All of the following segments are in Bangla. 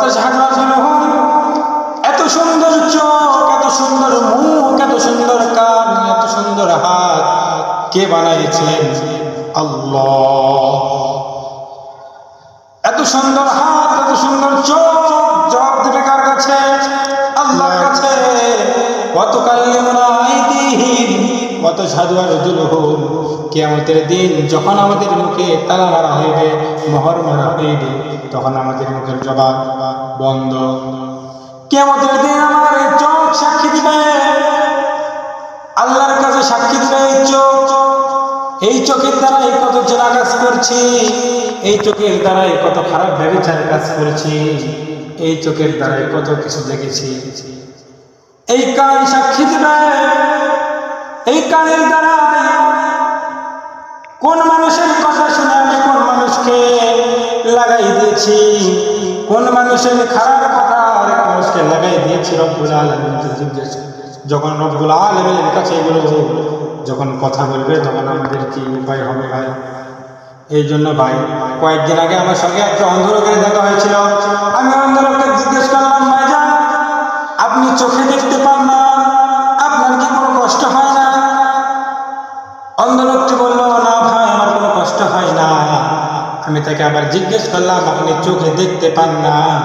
বলেছেন এত সুন্দর চোখ, এত সুন্দর মুখ, এত সুন্দর কান, এত সুন্দর হাত। কে বানাইছেন? আল্লাহ। এত সুন্দর হাত, এত সুন্দর চোখ কত সাধু আর কিয়ামতের দিন যখন আমাদের মুখে তালা মারা হইবে, মোহর মারা হইবে, তখন আমাদের মুখের জবাব বন্ধ। কেমতের দিন আমার এই চোখ সাক্ষী দিবে। আল্লাহর কাছে সাক্ষী দিবে এই চোখ। এই চোখের দ্বারা এই কত জেনা কাজ করছি, এই চোখের দ্বারাই কত খারাপ ব্যবচার কাজ করেছি, এই চোখের দ্বারাই কত কিছু দেখেছি। এই কান সাক্ষী দিবে। এই কানের দ্বারাই কোন মানুষের কথা শুনে আমি কোন মানুষকে লাগাই দিয়েছি? কোন মানুষের খারাপ কথা আরেক মানুষকে লাগাই দিয়েছি? রব্বুল আলমীকে জিজ্ঞেস যখন রব্বুল আলমের কাছে এগুলো যখন কথা বলবে, তখন আমাদের কি উপায় হবে ভাই? এই জন্য ভাই, কয়েকদিন আগে আমার সঙ্গে একটা অন্ধলোকের দেখা হয়েছিল। কষ্ট না। আমি তাকে আবার জিজ্ঞেস করলাম, আপনি চোখে দেখতে পান না?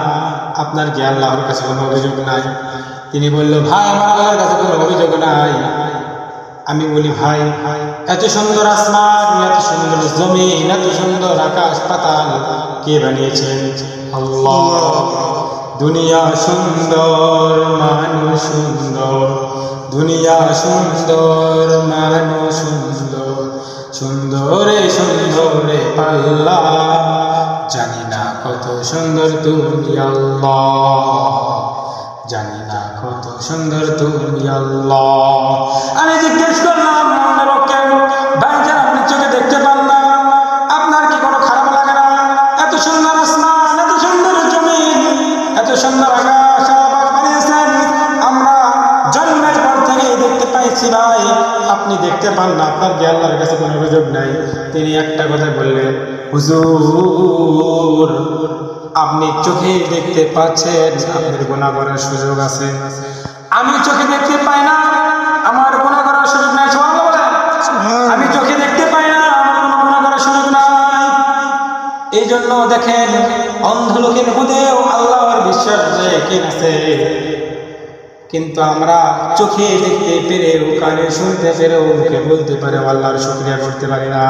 আপনার কি আল্লাহর কাছে কোনো অভিযোগ নাই? তিনি বলল, ভাই, আমার আল্লাহর কাছে কোনো অভিযোগ নাই। আমি বলি, ভাই, এত সুন্দর আসমান, এত সুন্দর জমিন, এত সুন্দর আকাশ, পাতাল, কে বানিয়েছেন? দুনিয়া সুন্দর, মানুষ সুন্দর। দুনিয়া সুন্দর, মানুষ সুন্দর। সুন্দরে সুন্দরে পাল্লা জানি না কত সুন্দর তুমি আল্লাহ। জানি না কত সুন্দর তুমি আল্লাহ। আমি জিজ্ঞেস করলাম লোককে ভাইজান আপনি চোখে দেখতে পান না? আপনার কি কোনো খারাপ লাগে এত সুন্দর আসমান, এত সুন্দর জমিন, এত সুন্দর আকাশ আমরা জন্মের থেকেই দেখতে পাইছি ভাই আপনি দেখতে পান না আপনার আল্লাহর কাছে কোনো অভিযোগ নাই? তিনি একটা কথা বললেন হুজুর আপনি চোখে দেখতে পাচ্ছেন আপনার গোনা করার সুযোগ আছে। আমি চোখে দেখতে পাই না আমার গোনা করার সুযোগ নাই। আমি চোখে দেখতে পাই না আমার গুণা করার সুযোগ নাই। এই জন্য দেখেন অন্ধ লোকের মধ্যেও আল্লাহর বিশ্বাস যে কি আছে কিন্তু আমরা চোখে দেখতে পেরেও কানে শুনতে পেরেও মুখে বলতে পারে, আল্লাহর শুক্রিয়া করতে পারি না।